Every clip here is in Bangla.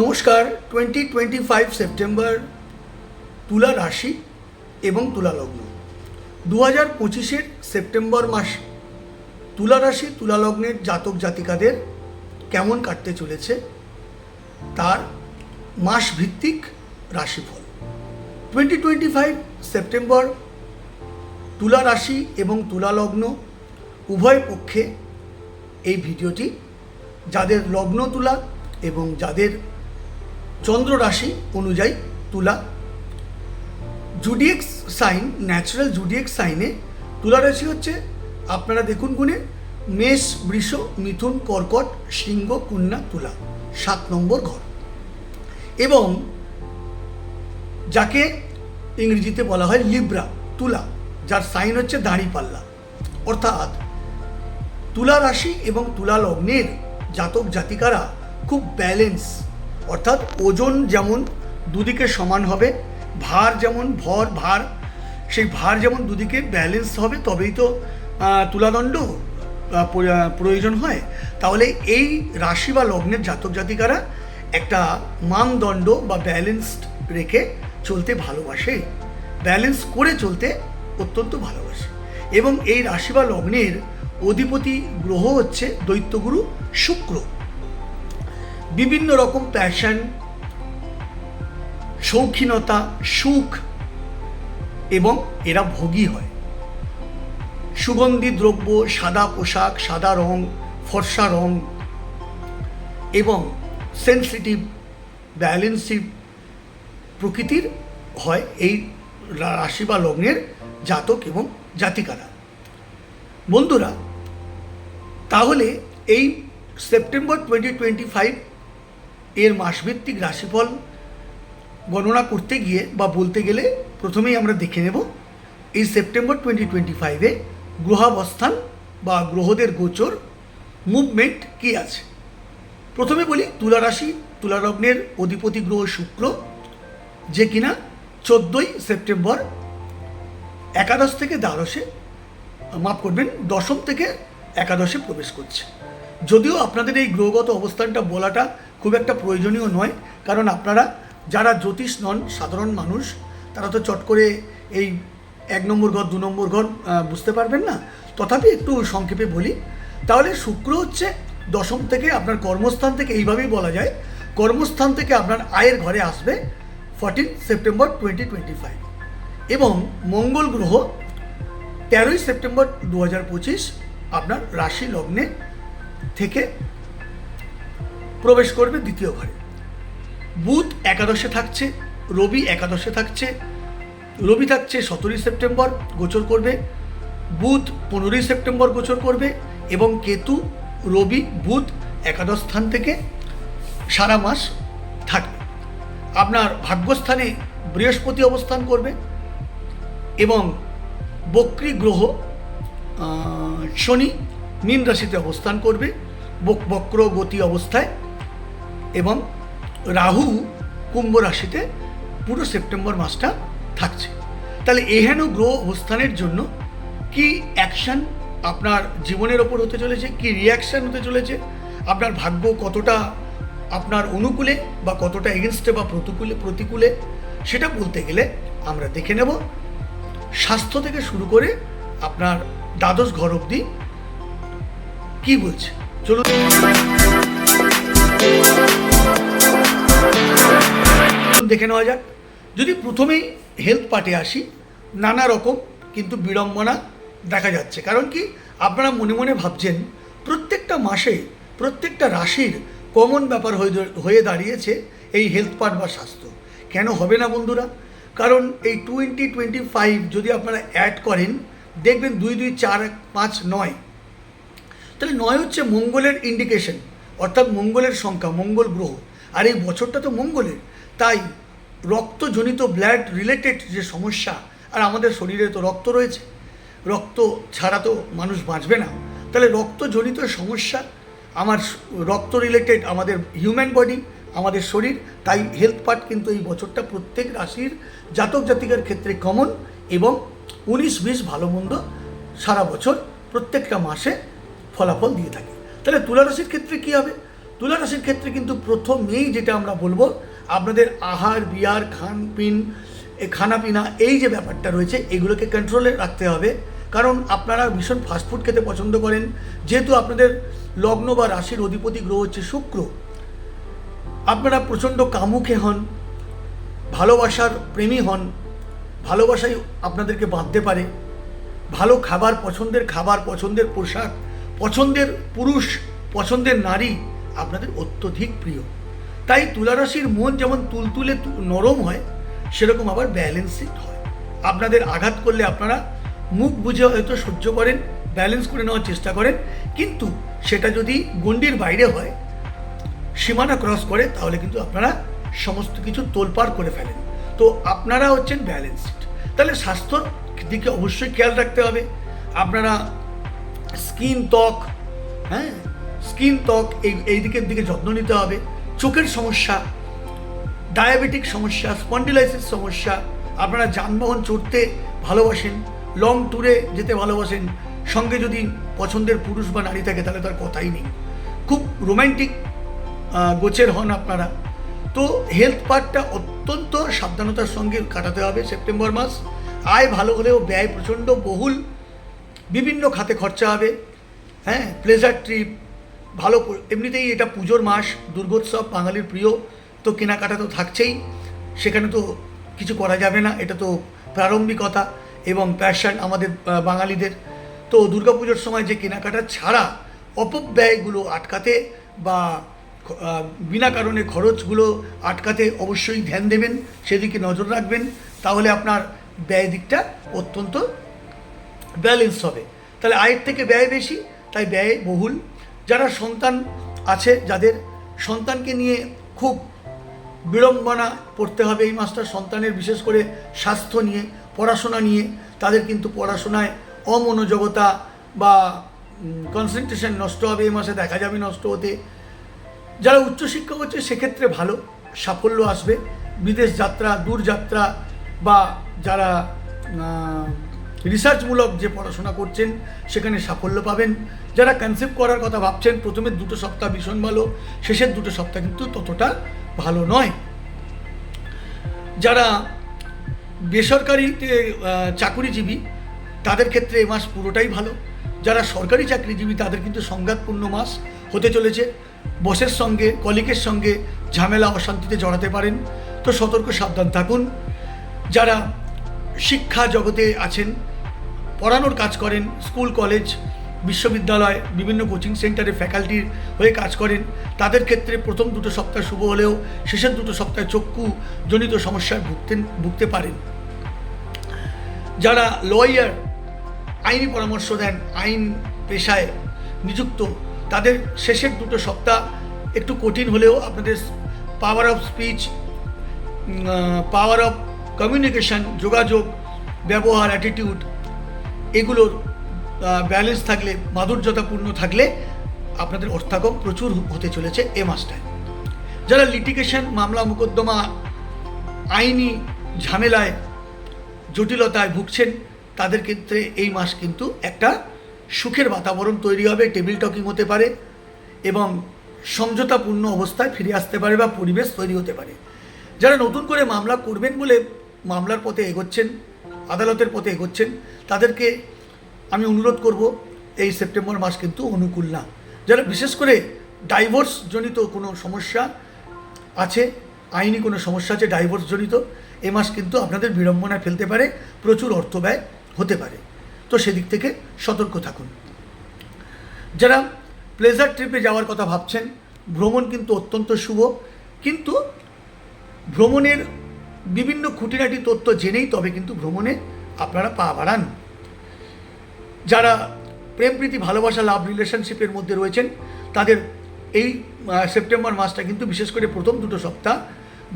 নমস্কার টোয়েন্টি টোয়েন্টি ফাইভ সেপ্টেম্বর তুলা রাশি এবং তুলা লগ্ন। দু হাজার পঁচিশের সেপ্টেম্বর মাস, তুলা রাশি, তুলা লগ্নের জাতক জাতিকাদের কেমন কাটতে চলেছে? তার মাস ভিত্তিক রাশিফল। টোয়েন্টি টোয়েন্টি ফাইভ সেপ্টেম্বর তুলা রাশি এবং তুলা লগ্ন উভয় পক্ষে এই ভিডিওটি যাদের লগ্ন তুলা এবং যাদের চন্দ্র রাশি অনুযায়ী তুলা। জুডিএক্স সাইন, ন্যাচারাল জুডিএক্স সাইনে তুলা রাশি হচ্ছে, আপনারা দেখুন গুণে মেষ, বৃষ, মিথুন, কর্কট, সিংহ, কন্যা, তুলা, সাত নম্বর ঘর। এবং যাকে ইংরেজিতে বলা হয় লিব্রা, তুলা, যার সাইন হচ্ছে দাঁড়িপাল্লা। অর্থাৎ তুলা রাশি এবং তুলা লগ্নের জাতক জাতিকারা খুব ব্যালেন্স অর্থাৎ ওজন যেমন দুদিকে সমান হবে, ভার যেমন ভর, ভার, সেই ভার যেমন দুদিকে ব্যালেন্স হবে, তবেই তো তুলাদণ্ড প্রয়োজন হয়। তাহলে এই রাশি বা লগ্নের জাতক জাতিকারা একটা মানদণ্ড বা ব্যালেন্সড রেখে চলতে ভালোবাসে ব্যালেন্স করে চলতে অত্যন্ত ভালোবাসে। এবং এই রাশি বা লগ্নের অধিপতি গ্রহ হচ্ছে দৈত্যগুরু শুক্র। বিভিন্ন রকম প্যাশন শৌখিনতা, সুখ, এবং এরা ভোগী হয়। সুগন্ধি দ্রব্য, সাদা পোশাক, সাদা রং, ফর্সা রং, এবং সেন্সিটিভ ব্যালেন্সিভ প্রকৃতির হয় এই রাশি বা লগ্নের জাতক এবং জাতিকারা। বন্ধুরা, তাহলে এই সেপ্টেম্বর টোয়েন্টি টোয়েন্টি ফাইভ এর মাসভিত্তিক রাশিফল গণনা করতে গিয়ে বা বলতে গেলে প্রথমেই আমরা দেখে নেব। এই সেপ্টেম্বর টোয়েন্টি টোয়েন্টি ফাইভে গ্রহাবস্থান বা গ্রহদের গোচর মুভমেন্ট কী আছে? প্রথমে বলি তুলা রাশি, তুলা লগ্নের অধিপতি গ্রহ শুক্র, যে কিনা চোদ্দোই সেপ্টেম্বর একাদশ থেকে দ্বাদশে, মাফ করবেন, দশম থেকে একাদশে প্রবেশ করছে। যদিও আপনাদের এই গ্রহগত অবস্থানটা বলাটা খুব একটা প্রয়োজনীয় নয়, কারণ আপনারা যারা জ্যোতিষ নন, সাধারণ মানুষ, তারা তো চট করে এই এক নম্বর ঘর, দু নম্বর ঘর বুঝতে পারবেন না। তথাপি একটু সংক্ষেপে বলি, তাহলে শুক্র হচ্ছে দশম থেকে আপনার কর্মস্থান থেকে, এইভাবেই বলা যায়, কর্মস্থান থেকে আপনার আয়ের ঘরে আসবে fourteen September twenty twenty five এবং মঙ্গল গ্রহ তেরোই সেপ্টেম্বর দু হাজার পঁচিশ, আপনার রাশি লগ্নে থেকে প্রবেশ করবে দ্বিতীয় ঘরে। বুধ একাদশে থাকছে, রবি একাদশে থাকছে, রবি থাকছে সতেরোই সেপ্টেম্বর, গোচর করবে। বুধ পনেরোই সেপ্টেম্বর গোচর করবে এবং কেতু, রবি, বুধ একাদশ স্থান থেকে সারা মাস থাকবে। আপনার ভাগ্যস্থানে বৃহস্পতি অবস্থান করবে এবং বক্রী গ্রহ শনি মীন রাশিতে অবস্থান করবে, বক- বক্র গতি অবস্থায় এবং রাহু কুম্ভ রাশিতে পুরো সেপ্টেম্বর মাসটা থাকছে। তাহলে এহেন গ্রহ অবস্থানের জন্য কি অ্যাকশন আপনার জীবনের ওপর হতে চলেছে, কি রিয়াকশন হতে চলেছে, আপনার ভাগ্য কতটা আপনার অনুকূলে বা কতটা এগেনস্টে বা প্রতিকূলে প্রতিকূলে, সেটা বলতে গেলে আমরা দেখে নেব। স্বাস্থ্য থেকে শুরু করে আপনার দ্বাদশ ঘর অবধি কি বলছে? চলুন। দেখে নেওয়া যাক। যদি প্রথমেই হেলথ পার্টে আসি, নানা রকম কিন্তু বিড়ম্বনা দেখা যাচ্ছে। কারণ কি, আপনারা মনে মনে ভাবছেন, প্রত্যেকটা মাসে, প্রত্যেকটা রাশির কমন ব্যাপার হয়ে দাঁড়িয়েছে এই হেলথ পার্ট বা স্বাস্থ্য। কেন হবে না বন্ধুরা? কারণ এই টোয়েন্টি টোয়েন্টি ফাইভ যদি আপনারা অ্যাড করেন, দেখবেন দুই দুই চার পাঁচ নয় তাহলে নয় হচ্ছে মঙ্গলের ইন্ডিকেশন অর্থাৎ মঙ্গলের সংখ্যা, মঙ্গল গ্রহ। আর এই বছরটা তো মঙ্গলের। তাই রক্তজনিত ব্লাড রিলেটেড যে সমস্যা, আর আমাদের শরীরে তো রক্ত রয়েছে। রক্ত ছাড়া তো মানুষ বাঁচবে না। তাহলে রক্তজনিত সমস্যা, আমার রক্ত রিলেটেড আমাদের হিউম্যান বডি আমাদের শরীর, তাই হেলথ পার্ট কিন্তু এই বছরটা প্রত্যেক রাশির জাতক জাতিকার ক্ষেত্রে কমন এবং উনিশ বিশ ভালো মন্দ সারা বছর, প্রত্যেকটা মাসে ফলাফল দিয়ে থাকে। তাহলে তুলা রাশির ক্ষেত্রে কী হবে? তুলা রাশির ক্ষেত্রে কিন্তু প্রথমেই যেটা আমরা বলব, আপনাদের আহার বিহার খান পিন খানাপিনা এই যে ব্যাপারটা রয়েছে, এগুলোকে কন্ট্রোলে রাখতে হবে। কারণ আপনারা ভীষণ ফাস্টফুড খেতে পছন্দ করেন। যেহেতু আপনাদের লগ্ন বা রাশির অধিপতি গ্রহ হচ্ছে শুক্র, আপনারা প্রচণ্ড কামুখে হন, ভালোবাসার প্রেমী হন, ভালোবাসাই আপনাদেরকে বাঁধতে পারে। ভালো খাবার, পছন্দের খাবার, পছন্দের পোশাক পছন্দের পুরুষ, পছন্দের নারী আপনাদের অত্যধিক প্রিয়। তাই তুলারাশির মন যেমন তুলতুলে নরম হয়, সেরকম আবার ব্যালেন্সিং হয়। আপনাদের আঘাত করলে আপনারা মুখ বুঝে হয়তো সহ্য করেন ব্যালেন্স করে নেওয়ার চেষ্টা করেন। কিন্তু সেটা যদি গণ্ডির বাইরে হয়, সীমানা ক্রস করে, তাহলে কিন্তু আপনারা সমস্ত কিছু তোলপাড় করে ফেলেন। তো আপনারা হচ্ছেন ব্যালেন্সড তাহলে স্বাস্থ্যর দিকে অবশ্যই খেয়াল রাখতে হবে। আপনারা স্কিন ত্বক হ্যাঁ? স্কিন ত্বক এই এই দিকের দিকে যত্ন নিতে হবে। চোখের সমস্যা, ডায়াবেটিক সমস্যা স্পন্ডিলাইসিস সমস্যা, আপনারা যানবাহন চড়তে ভালোবাসেন লং ট্যুরে যেতে ভালোবাসেন, সঙ্গে যদি পছন্দের পুরুষ বা নারী থাকে তাহলে তার কথাই নেই। খুব রোম্যান্টিক গোছের হন আপনারা। তো হেলথ পার্টটা অত্যন্ত সাবধানতার সঙ্গে কাটাতে হবে, সেপ্টেম্বর মাস। আয় ভালো হলেও ব্যয় প্রচণ্ড বহুল। বিভিন্ন খাতে খরচা হবে হ্যাঁ প্লেজার ট্রিপ ভালো এমনিতেই এটা পুজোর মাস, দুর্গোৎসব, বাঙালির প্রিয়, তো কেনাকাটা তো থাকছেই, সেখানে তো কিছু করা যাবে না, এটা তো প্রারম্ভিকতা এবং প্যাশন আমাদের বাঙালিদের। তো দুর্গাপুজোর সময় যে কেনাকাটা ছাড়া অপব্যয়গুলো আটকাতে বা বিনা কারণে খরচগুলো আটকাতে অবশ্যই ধ্যান দেবেন, সেদিকে নজর রাখবেন, তাহলে আপনার ব্যয় দিকটা অত্যন্ত ব্যালেন্স হবে। তাহলে আয়ের থেকে ব্যয় বেশি, তাই ব্যয় বহুল। যারা সন্তান আছে, যাদের সন্তানকে নিয়ে খুব বিড়ম্বনা পড়তে হবে এই মাসটা, সন্তানের বিশেষ করে স্বাস্থ্য নিয়ে, পড়াশোনা নিয়ে, তাদের কিন্তু পড়াশোনায় অমনোযোগতা বা কনসেন্ট্রেশন নষ্ট হবে এই মাসে, দেখা যাবে নষ্ট হতে। যারা উচ্চশিক্ষা করছে, সেক্ষেত্রে ভালো, সাফল্য আসবে। বিদেশ যাত্রা, দূর যাত্রা বা যারা রিসার্চমূলক যে পড়াশোনা করছেন, সেখানে সাফল্য পাবেন। যারা কনসেপ্ট করার কথা ভাবছেন, প্রথমে দুটো সপ্তাহ ভীষণ ভালো, শেষের দুটো সপ্তাহ কিন্তু ততটা ভালো নয়। যারা বেসরকারিতে চাকুরিজীবী, তাদের ক্ষেত্রে এ মাস পুরোটাই ভালো। যারা সরকারি চাকরিজীবী, তাদের কিন্তু সংঘাতপূর্ণ মাস হতে চলেছে। বসের সঙ্গে, কলিকের সঙ্গে ঝামেলা, অশান্তিতে জড়াতে পারেন। তো সতর্ক সাবধান থাকুন। যারা শিক্ষা জগতে আছেন পড়ানোর কাজ করেন, স্কুল, কলেজ, বিশ্ববিদ্যালয়, বিভিন্ন কোচিং সেন্টারে ফ্যাকাল্টির হয়ে কাজ করেন। তাদের ক্ষেত্রে প্রথম দুটো সপ্তাহ শুভ হলেও শেষের দুটো সপ্তাহে চক্ষু জনিত সমস্যায় ভুগতেন, ভুগতে পারেন। যারা লয়ার, আইনি পরামর্শ দেন, আইন পেশায় নিযুক্ত, তাদের শেষের দুটো সপ্তাহ একটু কঠিন হলেও আপনাদের power of speech power of communication যোগাযোগ, ব্যবহার অ্যাটিটিউড এগুলোর ব্যালেন্স থাকলে, মাধুর্যতাপূর্ণ থাকলে আপনাদের অর্থাগম প্রচুর হতে চলেছে এ মাসটায়। যারা লিটিগেশন মামলা, মোকদ্দমা, আইনি ঝামেলায়, জটিলতায় ভুগছেন, তাদের ক্ষেত্রে এই মাস কিন্তু একটা সুখের বাতাবরণ তৈরি হবে টেবিল টকিং হতে পারে এবং সমঝোতাপূর্ণ অবস্থায় ফিরে আসতে পারে বা পরিবেশ তৈরি হতে পারে। যারা নতুন করে মামলা করবেন বলে মামলার পথে এগোচ্ছেন আদালতের পথে এগোচ্ছেন। তাদেরকে আমি অনুরোধ করব, এই সেপ্টেম্বর মাস কিন্তু অনুকূল না। যারা বিশেষ করে ডাইভোর্স জনিত কোনো সমস্যা আছে, আইনি কোনো সমস্যা আছে ডাইভোর্স জনিত, এ মাস কিন্তু আপনাদের বিড়ম্বনায় ফেলতে পারে, প্রচুর অর্থ ব্যয় হতে পারে। তো সেদিক থেকে সতর্ক থাকুন। যারা প্লেজার ট্রিপে যাওয়ার কথা ভাবছেন, ভ্রমণ কিন্তু অত্যন্ত শুভ। কিন্তু ভ্রমণের বিভিন্ন খুঁটিনাটি তথ্য জেনেই তবে কিন্তু ভ্রমণে আপনারা পা বাড়ান। যারা প্রেম, প্রীতি, ভালোবাসা লাভ রিলেশনশিপের মধ্যে রয়েছেন, তাদের এই সেপ্টেম্বর মাসটা কিন্তু বিশেষ করে প্রথম দুটো সপ্তাহ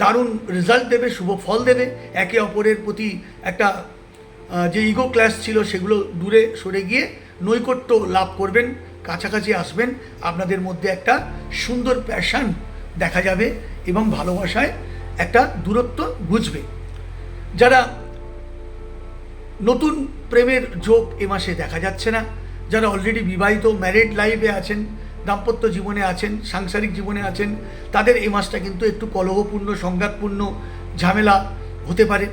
দারুণ রেজাল্ট দেবে, শুভ ফল দেবে। একে অপরের প্রতি একটা যে ইগো ক্লাস ছিল সেগুলো দূরে সরে গিয়ে নৈকট্য লাভ করবেন, কাছাকাছি আসবেন। আপনাদের মধ্যে একটা সুন্দর প্যাশন দেখা যাবে এবং ভালোবাসায় একটা দূরত্ব বুঝবে। যারা নতুন প্রেমের যোগ এ মাসে দেখা যাচ্ছে না, যারা অলরেডি বিবাহিত ম্যারিড লাইফে আছেন, দাম্পত্য জীবনে আছেন, সাংসারিক জীবনে আছেন, তাদের এই মাসটা কিন্তু একটু কলহপূর্ণ, সংঘাতপূর্ণ ঝামেলা হতে পারে।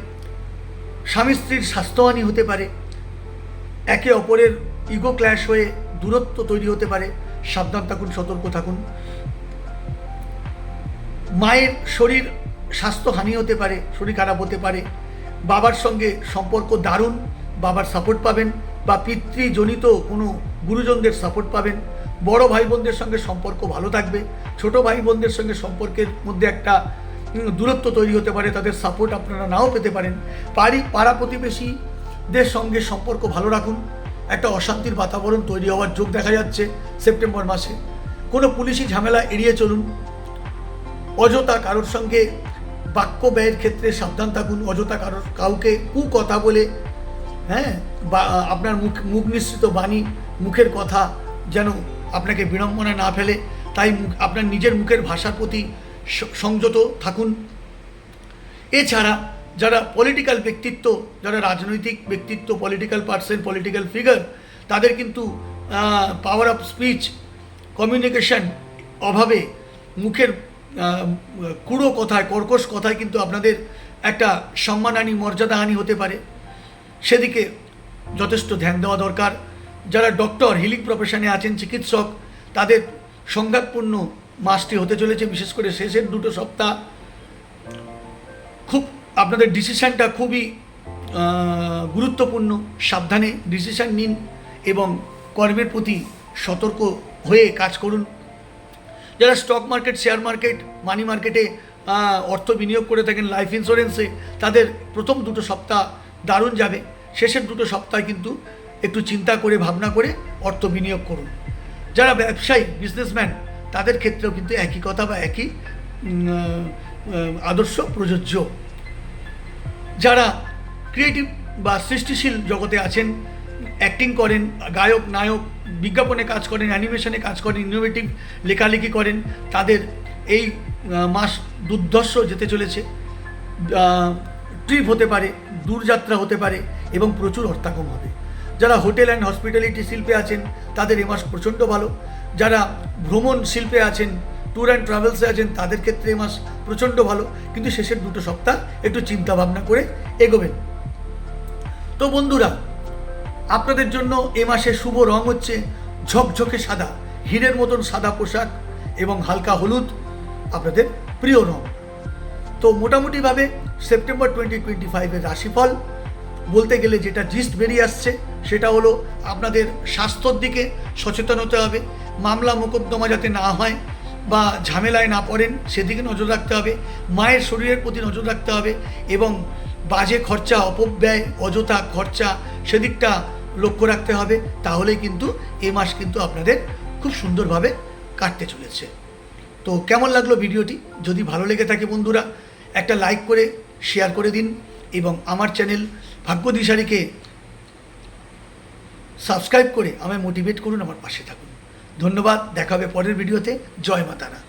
স্বামী স্ত্রীর স্বাস্থ্যহানি হতে পারে। একে অপরের ইগো ক্ল্যাশ হয়ে দূরত্ব তৈরি হতে পারে। সাবধান থাকুন, সতর্ক থাকুন। মায়ের শরীর স্বাস্থ্যহানি হতে পারে, শরীর খারাপ হতে পারে, বাবার সঙ্গে সম্পর্ক দারুণ, বাবার সাপোর্ট পাবেন, বা পিতৃজনিত কোনো গুরুজনদের সাপোর্ট পাবেন, বড় ভাই বোনদের সঙ্গে সম্পর্ক ভালো থাকবে, ছোট ভাই বোনদের সঙ্গে সম্পর্কের মধ্যে একটা দূরত্ব তৈরি হতে পারে, তাদের সাপোর্ট আপনারা নাও পেতে পারেন। পারি, পাড়া প্রতিবেশীদের সঙ্গে সম্পর্ক ভালো রাখুন, একটা অশান্তির বাতাবরণ তৈরি হওয়ার যোগ দেখা যাচ্ছে সেপ্টেম্বর মাসে। কোনো পুলিশি ঝামেলা এড়িয়ে চলুন, অযথা কারোর সঙ্গে বাক্য ব্যয়ের ক্ষেত্রে সাবধান থাকুন, অযথা কারোর কাউকে কু কথা বলে হ্যাঁ বা আপনার মুখ মুখ নিঃসৃত বাণী, মুখের কথা যেন আপনাকে বিড়ম্বনা না ফেলে। তাই আপনার নিজের মুখের ভাষার প্রতি সংযত থাকুন। এছাড়া যারা পলিটিক্যাল ব্যক্তিত্ব, যারা রাজনৈতিক ব্যক্তিত্ব পলিটিক্যাল পার্সন পলিটিক্যাল ফিগার তাদের কিন্তু পাওয়ার অফ স্পিচ কমিউনিকেশন অভাবে মুখের কুড়ো কথায়, কর্কশ কথায় কিন্তু আপনাদের একটা সম্মানহানি, মর্যাদাহানি হতে পারে। সেদিকে যথেষ্ট ধ্যান দেওয়া দরকার। যারা ডক্টর হিলিং প্রফেশনে আছেন, চিকিৎসক, তাদের সংঘাতপূর্ণ মাসটি হতে চলেছে, বিশেষ করে শেষের দুটো সপ্তাহ। খুব আপনাদের ডিসিশানটা খুবই গুরুত্বপূর্ণ। সাবধানে ডিসিশান নিন এবং কর্মের প্রতি সতর্ক হয়ে কাজ করুন। যারা stock market share market money মার্কেটে অর্থ বিনিয়োগ করে থাকেন লাইফ ইন্স্যুরেন্সে তাদের প্রথম দুটো সপ্তাহ দারুণ যাবে। শেষের দুটো সপ্তাহ কিন্তু একটু চিন্তা করে, ভাবনা করে অর্থ বিনিয়োগ করুন। যারা ব্যবসায়ী বিজনেসম্যান তাদের ক্ষেত্রেও কিন্তু একই কথা বা একই আদর্শ, প্রযোজ্য। যারা ক্রিয়েটিভ বা সৃষ্টিশীল জগতে আছেন অ্যাক্টিং করেন, গায়ক, নায়ক বিজ্ঞাপনে কাজ করেন, অ্যানিমেশনে কাজ করেন ইনোভেটিভ লেখালেখি করেন, তাদের এই মাস দুর্ধর্ষ যেতে চলেছে। ট্রিপ হতে পারে, দূরযাত্রা হতে পারে এবং প্রচুর অর্থাগম হবে। যারা হোটেল অ্যান্ড হসপিটালিটি শিল্পে আছেন, তাদের এ মাস প্রচণ্ড ভালো। যারা ভ্রমণ শিল্পে আছেন ট্যুর অ্যান্ড ট্রাভেলসে আছেন, তাদের ক্ষেত্রে এ মাস প্রচণ্ড ভালো। কিন্তু শেষের দুটো সপ্তাহ একটু চিন্তা ভাবনা করে এগোবেন। তো বন্ধুরা আপনাদের জন্য এ মাসে শুভ রং হচ্ছে ঝকঝকে সাদা, হীরের মতন সাদা পোশাক এবং হালকা হলুদ, আপনাদের প্রিয় রং। তো মোটামুটিভাবে সেপ্টেম্বর টোয়েন্টি টোয়েন্টি ফাইভের রাশিফল, বলতে গেলে যেটা জিস্ট বেরিয়ে আসছে, সেটা হলো আপনাদের স্বাস্থ্যর দিকে সচেতন হতে হবে, মামলা মোকদ্দমা যাতে না হয় বা ঝামেলায় না পড়েন, সেদিকে নজর রাখতে হবে, মায়ের শরীরের প্রতি নজর রাখতে হবে এবং বাজে খরচা, অপব্যয়, অযথা খরচা, সেদিকটা লক্ষ্য রাখতে হবে, তাহলেই কিন্তু এ মাস কিন্তু আপনাদের খুব সুন্দরভাবে কাটতে চলেছে। তো কেমন লাগল ভিডিওটি? যদি ভালো লেগে থাকে বন্ধুরা, একটা লাইক করে শেয়ার করে দিন এবং আমার চ্যানেল ভাগ্য দিশারিকে সাবস্ক্রাইব করে আমায় মোটিভেট করুন, আমার পাশে থাকুন। ধন্যবাদ, দেখা হবে পরের ভিডিওতে। জয় মাতারা।